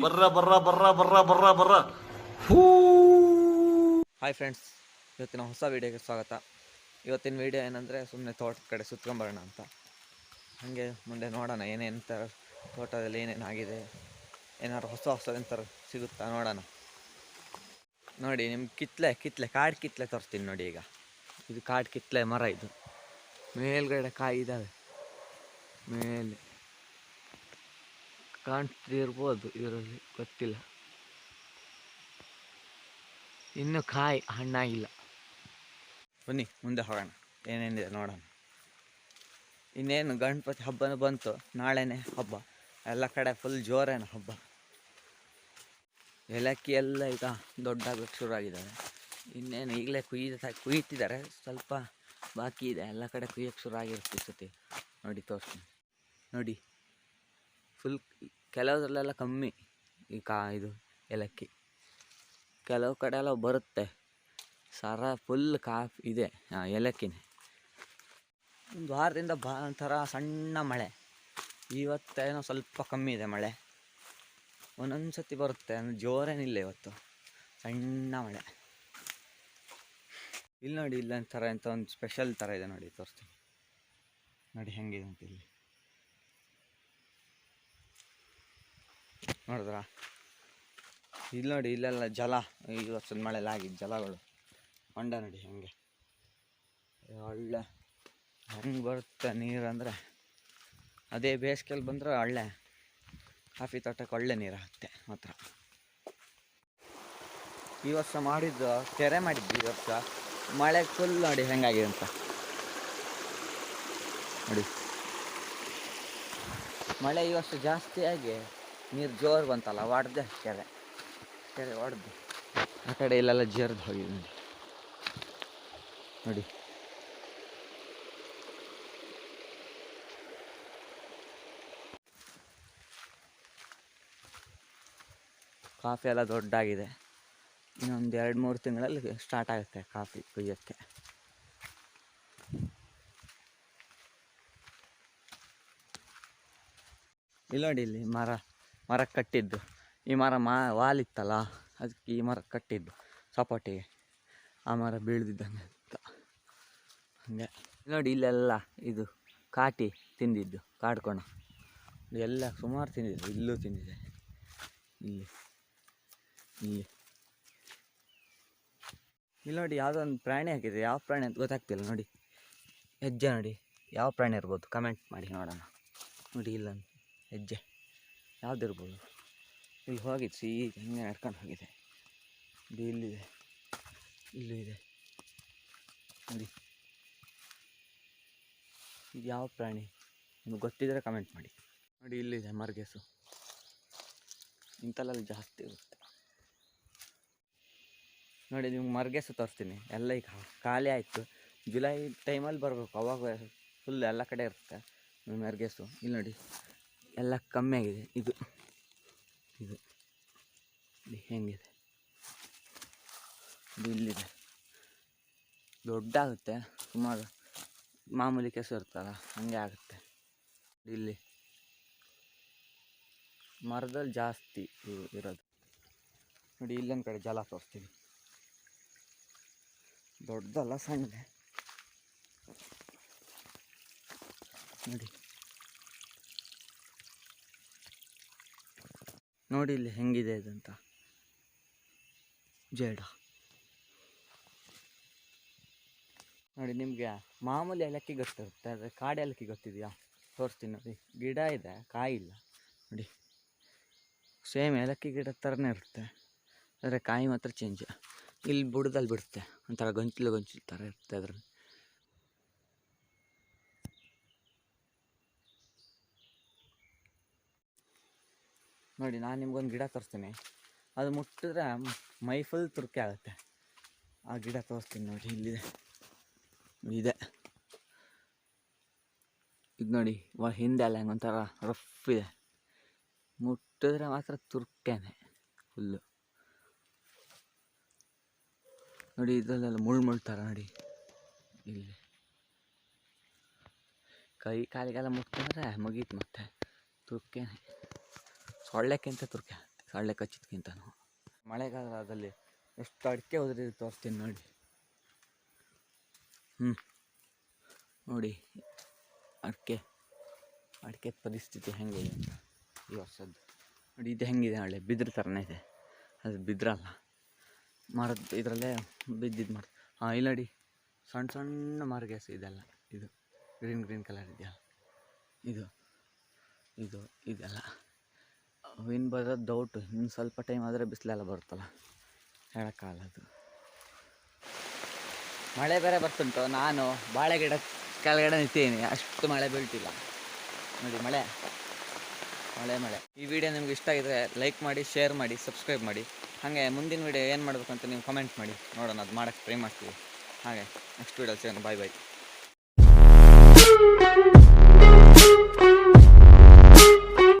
ಬರ್ರ ಬರ್ರ ಬರ್ರ ಬರ್ರ ಬರ್ರ ಬರ್ರ. ಹಾಯ್ ಫ್ರೆಂಡ್ಸ್ ಇವತ್ತಿನ ಹೊಸ ವೀಡಿಯೋಗೆ ಸ್ವಾಗತ. ಇವತ್ತಿನ ವೀಡಿಯೋ ಏನಂದರೆ ಸುಮ್ಮನೆ ತೋಟದ ಕಡೆ ಸುತ್ಕೊಂಬರೋಣ ಅಂತ. ಹಾಗೆ ಮುಂದೆ ನೋಡೋಣ ಏನೇನು ಥರ ತೋಟದಲ್ಲಿ ಏನೇನು ಆಗಿದೆ. ಏನಾದ್ರು ಹೊಸ ಹೊಸದಂತರ ಸಿಗುತ್ತಾ ನೋಡೋಣ. ನೋಡಿ ನಿಮ್ಮ ಕಿತ್ಲೆ ಕಿತ್ಲೆ, ಕಾಡು ಕಿತ್ಲೆ ತೋರಿಸ್ತೀನಿ ನೋಡಿ ಈಗ. ಇದು ಕಾಡು ಕಿತ್ಲೆ ಮರ ಇದು. ಮೇಲ್ಗಡೆ ಕಾಯಿ ಇದ್ದಾವೆ ಮೇಲೆ. ಕಾಣ್ತಿರ್ಬೋದು ಇದರಲ್ಲಿ, ಗೊತ್ತಿಲ್ಲ. ಇನ್ನು ಕಾಯಿ ಹಣ್ಣಾಗಿಲ್ಲ. ಬನ್ನಿ, ಮುಂದೆ ಹೋಗೋಣ. ಏನೇನಿದೆ ನೋಡೋಣ. ಇನ್ನೇನು ಗಣಪತಿ ಹಬ್ಬನೂ ಬಂತು. ನಾಳೆನೇ ಹಬ್ಬ. ಎಲ್ಲ ಕಡೆ ಫುಲ್ ಜೋರೇನು ಹಬ್ಬ. ಏಲಕ್ಕಿ ಎಲ್ಲ ಈಗ ದೊಡ್ಡಾಗಕ್ಕೆ ಶುರು ಆಗಿದ್ದಾರೆ ಇನ್ನೇನು ಈಗಲೇ ಕುಯ್ದ ಕುಯ್ತಿದ್ದಾರೆ. ಸ್ವಲ್ಪ ಬಾಕಿ ಇದೆ. ಎಲ್ಲ ಕಡೆ ಕುಯ್ಯಕ್ಕೆ ಶುರು ಆಗಿರುತ್ತೆ ಸತಿ. ನೋಡಿ ತೋರಿಸ್ತೀನಿ. ನೋಡಿ. ಫುಲ್ ಕೆಲವರಲ್ಲೆಲ್ಲ ಕಮ್ಮಿ ಈ ಕಾ ಇದು ಏಲಕ್ಕಿ. ಕೆಲವು ಕಡೆ ಎಲ್ಲ ಬರುತ್ತೆ. ಸರ ಫುಲ್ ಕಾಫ್ ಇದೆ ಏಲಕ್ಕಿನೇ. ಒಂದು ವಾರದಿಂದ ಬಾ ಒಂಥರ ಸಣ್ಣ ಮಳೆ. ಇವತ್ತೇನೋ ಸ್ವಲ್ಪ ಕಮ್ಮಿ ಇದೆ ಮಳೆ. ಒಂದೊಂದು ಸತಿ ಬರುತ್ತೆ, ಅಂದರೆ ಜೋರೇನಿಲ್ಲ ಇವತ್ತು. ಸಣ್ಣ ಮಳೆ. ಇಲ್ಲಿ ನೋಡಿ ಇಲ್ಲ ಒಂಥರ ಎಂಥ ಒಂದು ಸ್ಪೆಷಲ್ ಥರ ಇದೆ ನೋಡಿ, ತೋರಿಸ್ತೀನಿ. ನೋಡಿ, ಹೆಂಗಿದೆ ಅಂತ ಇಲ್ಲಿ. ನೋಡಿದ್ರಾ? ಇಲ್ಲಿ ನೋಡಿ, ಇಲ್ಲೆಲ್ಲ ಜಲ. ಈ ವರ್ಷದ ಮಳೆಲ್ಲ ಆಗಿದ್ದು ಜಲಗಳು. ಹೊಂಡ ನೋಡಿ ಹಂಗೆ. ಒಳ್ಳೆ ಹೆಂಗೆ ಬರುತ್ತೆ ನೀರು ಅಂದರೆ? ಅದೇ ಬೇಸಿಗೆಯಲ್ಲಿ ಬಂದರೆ ಒಳ್ಳೆ ಕಾಫಿ ತೋಟಕ್ಕೆ ಒಳ್ಳೆ ನೀರು ಆಗುತ್ತೆ ಮಾತ್ರ. ಈ ವರ್ಷ ಮಾಡಿದ್ದು, ಕೆರೆ ಮಾಡಿದ್ದು ಈ ವರ್ಷ. ಮಳೆ ಫುಲ್ ನೋಡಿ ಹೆಂಗಾಗಿದೆ ಅಂತ. ನೋಡಿ. ಮಳೆ ಈ ವರ್ಷ ಜಾಸ್ತಿಯಾಗಿ ನೀರು ಜೋರು ಬಂತಲ್ಲ, ಒಡ್ದೆ ಕೆರೆ. ಕೆರೆ ಒಡೆದು. ಆ ಕಡೆ ಇಲ್ಲೆಲ್ಲ ಜರ್ದು ಹೋಗಿದೆ ನೋಡಿ. ನೋಡಿ. ಕಾಫಿ ಎಲ್ಲ ದೊಡ್ಡಾಗಿದೆ. ಇನ್ನೊಂದು ಎರಡು ಮೂರು ತಿಂಗಳಲ್ಲಿ ಸ್ಟಾರ್ಟ್ ಆಗುತ್ತೆ ಕಾಫಿ ಕುಯ್ಯೋಕ್ಕೆ. ಇಲ್ಲಿ ನೋಡಿ ಇಲ್ಲಿ ಮರ. ಮರ ಕಟ್ಟಿದ್ದು. ಈ ಮರ ಮಾ, ವಾಲಿತ್ತಲ್ಲ ಅದಕ್ಕೆ ಈ ಮರ ಕಟ್ಟಿದ್ದು. ಸಪೋಟಿಗೆ ಆ ಮರ ಬೀಳ್ದಿದ್ದಂಗೆ ಹಾಗೆ. ನೋಡಿ ಇಲ್ಲೆಲ್ಲ ಇದು ಕಾಟಿ ತಿಂದಿದ್ದು, ಕಾಡ್ಕೋಣ. ಎಲ್ಲ ಸುಮಾರು ತಿಂದಿದೆ, ಇಲ್ಲೂ ತಿಂದಿದೆ. ಇಲ್ಲಿ ಇಲ್ಲಿ. ಇಲ್ಲಿ ನೋಡಿ ಯಾವುದೋ ಒಂದು ಪ್ರಾಣಿ ಹಾಕಿದೆ ಯಾವ ಪ್ರಾಣಿ ಅಂತ ಗೊತ್ತಾಗ್ತಿಲ್ಲ, ನೋಡಿ. ಹೆಜ್ಜೆ ನೋಡಿ, ಯಾವ ಪ್ರಾಣಿ ಇರ್ಬೋದು ಕಮೆಂಟ್ ಮಾಡಿ ನೋಡೋಣ. ನೋಡಿ ಇಲ್ಲ ಹೆಜ್ಜೆ. ಯಾವುದಿರ್ಬೋದು. ಇಲ್ಲಿ ಹೋಗಿದ್ದು ಸಿ ಹಿಂಗೆ ನಡ್ಕೊಂಡು ಹೋಗಿದೆ. ಇದು. ಇಲ್ಲಿದೆ ಇಲ್ಲೂ ಇದೆ. ನೋಡಿ. ಇದು ಯಾವ ಪ್ರಾಣಿ? ನಿಮಗೆ ಗೊತ್ತಿದ್ದರೆ ಕಮೆಂಟ್ ಮಾಡಿ. ನೋಡಿ ಇಲ್ಲಿದೆ ಮರ್ಗೆಸು. ಇಂಥಲ್ಲೆಲ್ಲ ಜಾಸ್ತಿ ಇರುತ್ತೆ. ನೋಡಿ, ನಿಮ್ಗೆ ಮರ್ಗೆಸು ತೋರಿಸ್ತೀನಿ. ಎಲ್ಲ ಈಗ ಖಾಲಿ ಆಯಿತು. ಜುಲೈ ಟೈಮಲ್ಲಿ ಬರಬೇಕು. ಅವಾಗ ಫುಲ್ ಎಲ್ಲ ಕಡೆ ಇರುತ್ತೆ. ಮರ್ಗೆಸು. ಇಲ್ಲಿ ನೋಡಿ. ಎಲ್ಲ ಕಮ್ಮಿ ಆಗಿದೆ. ಇದು ಇದು ಹೆಂಗಿದೆ? ಇದು ಇಲ್ಲಿದೆ. ದೊಡ್ಡಾಗುತ್ತೆ, ಸುಮಾರು ಮಾಮೂಲಿ ಕೆಸರು ಇರ್ತಲ್ಲ ಹಂಗೆ ಆಗುತ್ತೆ. ಇಲ್ಲಿ ಮರದಲ್ಲಿ ಜಾಸ್ತಿ ಇರೋದು. ನೋಡಿ ಇಲ್ಲೊಂದು ಕಡೆ ಜಲ ತೋರಿಸ್ತೀವಿ ದೊಡ್ಡದಲ್ಲ, ಸಣ್ಣದೆ. ನೋಡಿ. ನೋಡಿ ಇಲ್ಲಿ ಹೆಂಗಿದೆ ಅಂತ ಜೇಡ. ನೋಡಿ ನಿಮಗೆ ಮಾಮೂಲಿ ಏಲಕ್ಕಿ ಗೊತ್ತಿರುತ್ತೆ ಆದರೆ ಕಾಡು ಏಲಕ್ಕಿ ಗೊತ್ತಿದೆಯಾ? ತೋರಿಸ್ತೀನಿ ನೋಡಿ. ಗಿಡ ಇದೆ ಕಾಯಿ ಇಲ್ಲ ನೋಡಿ. ಸೇಮ್ ಏಲಕ್ಕಿ ಗಿಡ ಥರನೇ ಇರುತ್ತೆ. ಆದರೆ ಕಾಯಿ ಮಾತ್ರ ಚೇಂಜ್ ಇಲ್ಲಿ ಬುಡದಲ್ಲಿ ಬಿಡುತ್ತೆ. ಒಂಥರ ಗೊಂಚಲು ಗೊಂಚಲು ಥರ ಇರುತ್ತೆ ಅದ್ರಲ್ಲಿ. ನೋಡಿ, ನಾನು ನಿಮ್ಗೊಂದು ಗಿಡ ತೋರಿಸ್ತೀನಿ. ಅದು ಮುಟ್ಟಿದ್ರೆ ಮೈ ಫುಲ್ ತುರ್ಕೆ ಆಗುತ್ತೆ. ಆ ಗಿಡ ತೋರಿಸ್ತೀನಿ ನೋಡಿ, ಇಲ್ಲಿದೆ. ಇದೆ. ಇದು ನೋಡಿ, ವ ಹಿಂದೆ ಅಲ್ಲ ಒಂಥರ ರಫ್ ಇದೆ. ಮುಟ್ಟಿದ್ರೆ ಮಾತ್ರ ತುರ್ಕೆನೆ ಫುಲ್ಲು ನೋಡಿ, ಇದರಲ್ಲೆಲ್ಲ ಮುಳ್ಳು ಮುಳ್ತಾರ ನೋಡಿ, ಇಲ್ಲಿ. ಕೈ, ಕಾಲಿಗೆಲ್ಲ ಮುಟ್ಟಿದ್ರೆ ಮುಗೀತು ಮತ್ತೆ, ತುರ್ಕೆನೆ. ಸೊಳ್ಳೆಕ್ಕಿಂತ ತುರ್ಕೆ, ಸೊಳ್ಳೆ ಕಚ್ಚಿದ್ಕಿಂತನೂ ಮಳೆಗಾಲದಲ್ಲಿ ಎಷ್ಟು ಅಡಿಕೆ ಹೋದ್ರೆ ತೋರಿಸ್ತೀನಿ ನೋಡಿ. ಹ್ಞೂ ನೋಡಿ, ಅಡಿಕೆ ಅಡಿಕೆ ಪರಿಸ್ಥಿತಿ ಹೆಂಗಿದೆ ಈ ವರ್ಷದ್ದು. ನೋಡಿ, ಇದು ಹೆಂಗಿದೆ ಹಳ್ಳೆ ಬಿದ್ರ ಥರನೇ ಇದೆ. ಅದು ಬಿದ್ರಲ್ಲ. ಮರದ, ಇದರಲ್ಲೇ ಬಿದ್ದಿದ್ದು ಮರ. ಹಾಂ ಇಲ್ಲ ನೋಡಿ ಸಣ್ಣ ಸಣ್ಣ ಮಾರ್ಗೇಸ್ ಇದೆಲ್ಲ ಇದು ಗ್ರೀನ್ ಗ್ರೀನ್ ಕಲರ್ ಇದೆಯಲ್ಲ. ಇದು ಇದು, ಇದೆಲ್ಲ. ವಿನ್ ಬರೋದು ಡೌಟು ಇನ್ನು ಸ್ವಲ್ಪ ಟೈಮ್ ಆದರೆ ಬಿಸಿಲೆಲ್ಲ ಬರುತ್ತಲ್ಲ ಹೇಳೋಕ್ಕಾಗಲ್ಲ ಅದು ಮಳೆ ಬೇರೆ ಬರ್ತುಂಟು ನಾನು ಬಾಳೆ ಗಿಡ ಕೆಳಗಡೆ ನಿಂತೀನಿ ಅಷ್ಟು ಮಳೆ ಬೀಳ್ತಿಲ್ಲ. ನೋಡಿ, ಮಳೆ ಮಳೆ ಮಳೆ. ಈ ವಿಡಿಯೋ ನಿಮ್ಗೆ ಇಷ್ಟ ಆಗಿದ್ರೆ ಲೈಕ್ ಮಾಡಿ ಶೇರ್ ಮಾಡಿ ಸಬ್ಸ್ಕ್ರೈಬ್ ಮಾಡಿ. ಹಾಗೆ ಮುಂದಿನ ವಿಡಿಯೋ ಏನು ಮಾಡಬೇಕು ಅಂತ ನೀವು ಕಮೆಂಟ್ ಮಾಡಿ. ನೋಡೋಣ, ಅದು ಮಾಡೋಕ್ಕೆ ಟ್ರೈ ಮಾಡ್ತೀವಿ. ಹಾಗೆ ನೆಕ್ಸ್ಟ್ ವಿಡಿಯೋ ಸಿಗೋಣ. ಬಾಯ್ ಬಾಯ್